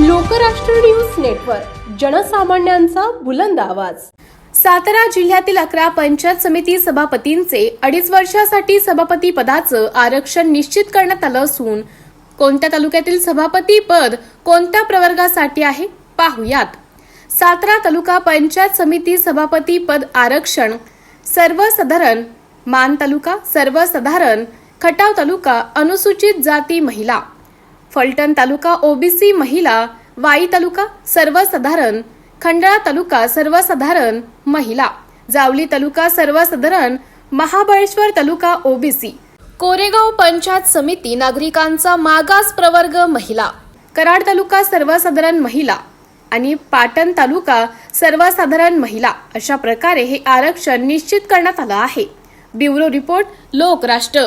Lokrashtra news network जनसामान्यांचा बुलंद आवाज. सातारा जिल्ह्यातील अकरा पंचायत समिती सभापतींचे अडीच वर्षासाठी सभापती पदाचं आरक्षण निश्चित करण्यात आलं असून कोणत्या तालुक्यातील सभापती पद कोणत्या प्रवर्गासाठी आहे पाहुयात. सातारा तालुका पंचायत समिती सभापती पद आरक्षण सर्वसाधारण मान तालुका सर्वसाधारण खटाव तालुका अनुसूचित जाती महिला. फलटण तालुका ओबीसी महिला वाई तालुका सर्वसाधारण खंडाळा तालुका सर्वसाधारण महिला जावली तालुका सर्वसाधारण महाबळेश्वर तालुका ओबीसी. कोरेगाव पंचायत समिती नागरिकांचा मागास प्रवर्ग महिला. कराड तालुका सर्वसाधारण महिला आणि पाटण तालुका सर्वसाधारण महिला. अशा प्रकारे हे आरक्षण निश्चित करण्यात आलं आहे. Bureau report Lokrashtra.